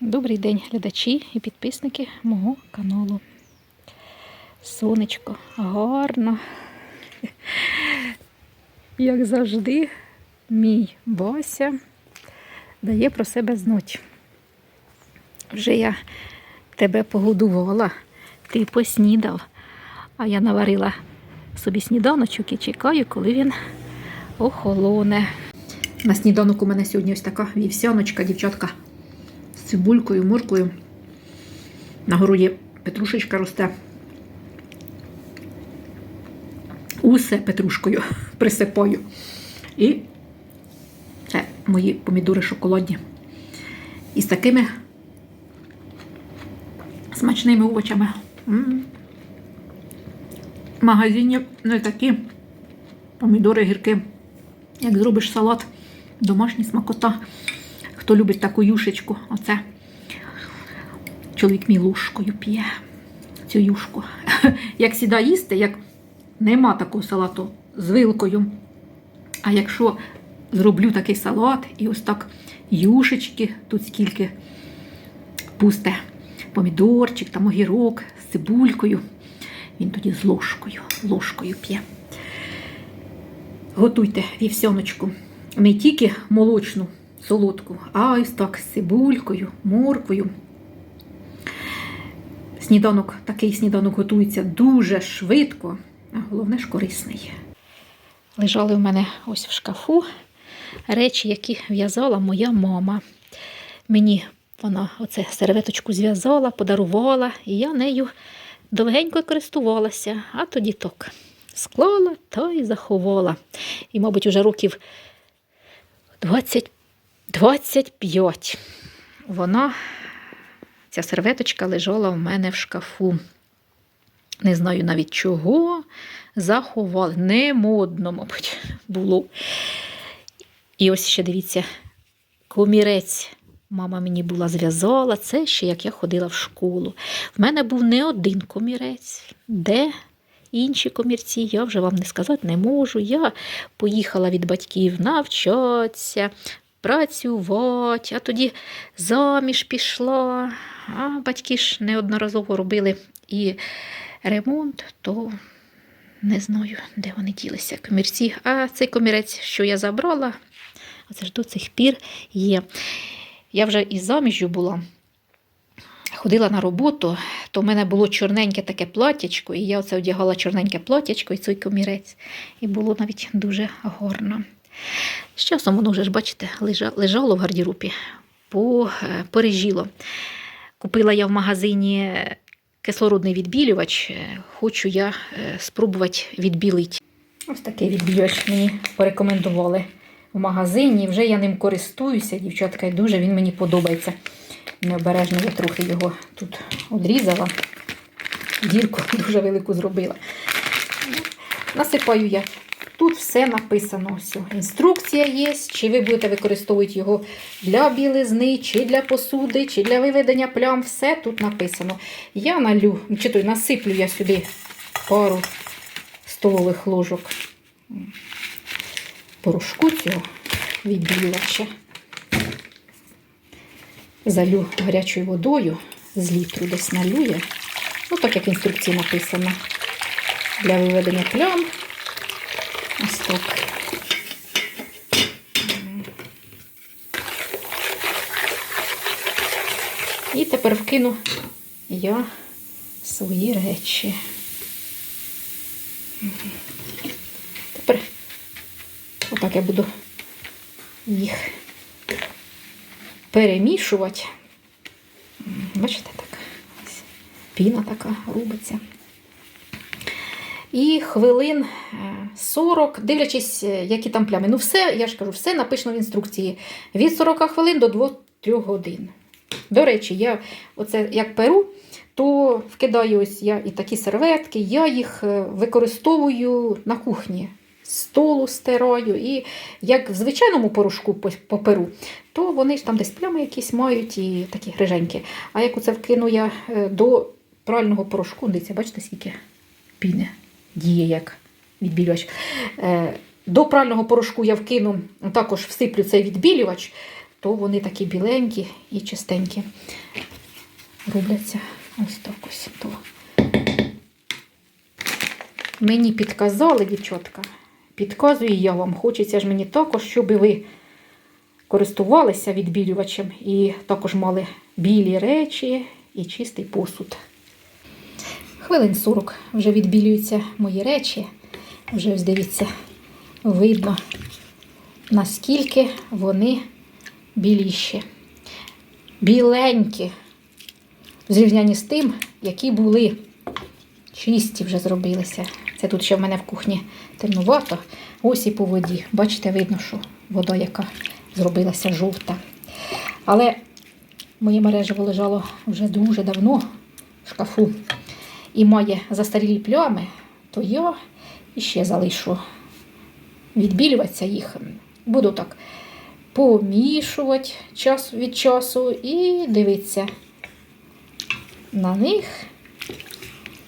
Добрий день, глядачі і підписники мого каналу. Сонечко гарно. Як завжди, мій Бася дає про себе знать. Вже я тебе погодувала, ти поснідав, а я наварила собі сніданочок і чекаю, коли він охолоне. На сніданок у мене сьогодні ось така вівсяночка, дівчатка цибулькою, моркою. На городі петрушечка росте. Усе петрушкою присипаю. І це мої помідори шоколадні. І з такими смачними овочами. В магазині не такі помідори, гірки. Як зробиш салат, домашній смакота. Хто любить таку юшечку, оце чоловік мій ложкою п'є цю юшку. Як сіда їсти, як нема такого салату з вилкою. А якщо зроблю такий салат і ось так юшечки, тут скільки пусте помідорчик, там огірок з цибулькою, він тоді з ложкою, ложкою п'є. Готуйте вівсяночку. Не тільки молочну, солодку, а з цибулькою, морквою. Сніданок, такий сніданок готується дуже швидко, а головне ж корисний. Лежали в мене ось в шкафу речі, які в'язала моя мама. Мені вона оце серветочку зв'язала, подарувала, і я нею довгенько користувалася, а тоді так склала та й заховала. І, мабуть, уже років 20, 25 вона, ця серветочка лежала в мене в шкафу. Не знаю навіть чого заховали. Не модно, мабуть, було. І ось ще дивіться, комірець. Мама мені була зв'язала це ще як я ходила в школу. В мене був не один комірець. Де інші комірці, я вже вам не сказати не можу. Я поїхала від батьків навчатися, працювати, а тоді заміж пішла. А батьки ж неодноразово робили і ремонт, то не знаю, де вони ділися, комірці. А цей комірець, що я забрала, оце ж до цих пір є. Я вже із заміжжю була. Ходила на роботу, то в мене було чорненьке таке платячко, і я оце одягала чорненьке платячко і цей комірець. І було навіть дуже гарно. З часом воно вже ж, бачите, лежало в гардеробі, по- е. Купила я в магазині кислородний відбілювач. е, Хочу я е, спробувати відбілити. Ось такий відбілювач мені порекомендували в магазині. Вже я ним користуюся, дівчатка, і дуже він мені подобається. Необережно я трохи його тут одрізала. Дірку дуже велику зробила. Насипаю я. Тут все написано. Все. Інструкція є, чи ви будете використовувати його для білизни, чи для посуди, чи для виведення плям. Все тут написано. Я налю, чи то насиплю я сюди пару столових ложок порошку цього відбілювача. Залю гарячою водою з літру десь налює. Ну, так як в інструкції написано. Для виведення плям. Ось так. І тепер вкину я свої речі. Тепер отак я буду їх перемішувати. Бачите, так. Ось Піна така робиться. І хвилин е, 40, дивлячись, е, які там плями. Ну, все, я ж кажу, все написано в інструкції. Від 40 хвилин до 2-3 годин. До речі, я оце як перу, то вкидаю ось я і такі серветки, я їх е, використовую на кухні. Столу стираю, і як в звичайному порошку по- перу, то вони ж там десь плями якісь мають і такі гриженькі. А як оце вкину я е, до прального порошку, дивіться, бачите, скільки піни діє як відбілювач. Е, До прального порошку я вкину, також всиплю цей відбілювач, то вони такі біленькі і чистенькі. Робляться ось так ось. То. Мені підказали, дівчатка, підказую я вам. Хочеться ж мені також, щоб ви користувалися відбілювачем і також мали білі речі і чистий посуд. Хвилин 40 вже відбілюються мої речі. Вже дивіться, видно, наскільки вони біліші. Біленькі. В зрівнянні з тим, які були чисті вже зробилися. Це тут ще в мене в кухні темнувато. Ось і по воді. Бачите, видно, що вода, яка зробилася жовта. Але моє мережево лежало вже дуже давно в шкафу і має застарілі плями, то я іще залишу відбілюватися їх. Буду так помішувати час від часу і дивитися на них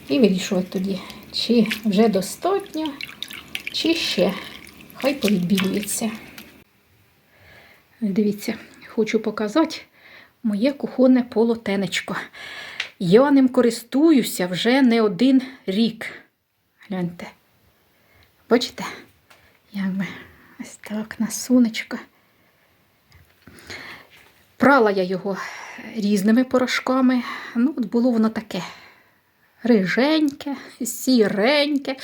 і вирішувати тоді, чи вже достатньо, чи ще. Хай повідбілюється. Дивіться, хочу показати моє кухонне полотенечко. Я ним користуюся вже не один рік. Гляньте. Бачите? Якби ось так на сонечко. Прала я його різними порошками. Ну, от було воно таке риженьке, сіреньке.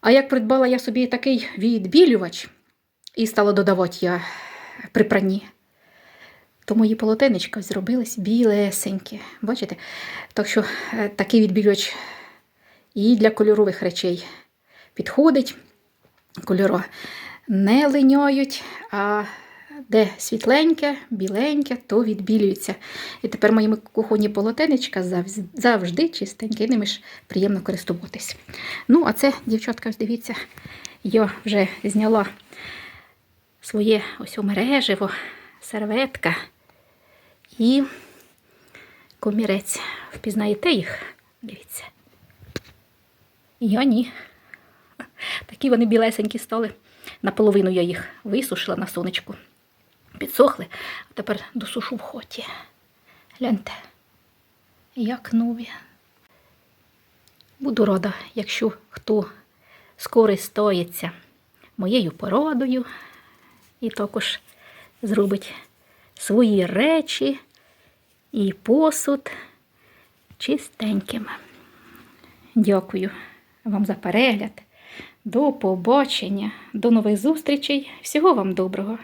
А як придбала я собі такий відбілювач і стала додавати я при пранні, то мої полотенечка зробились білесенькі. Бачите? Так що е, такий відбілювач і для кольорових речей підходить. Кольори не линяють, а де світленьке, біленьке, то відбілюється. І тепер мої кухонні полотенечка завжди чистенькі, ними ж приємно користуватись. Ну, а це, дівчатка, дивіться, я вже зняла своє ось о мережево, серветка і комірець. Впізнаєте їх? Дивіться. Я ні. Такі вони білесенькі стали. Наполовину я їх висушила на сонечку. Підсохли, а тепер досушу в хоті. Гляньте, як нові. Буду рада, якщо хто скористається моєю порадою і також зробить свої речі і посуд чистеньким. Дякую вам за перегляд. До побачення, до нових зустрічей. Всього вам доброго!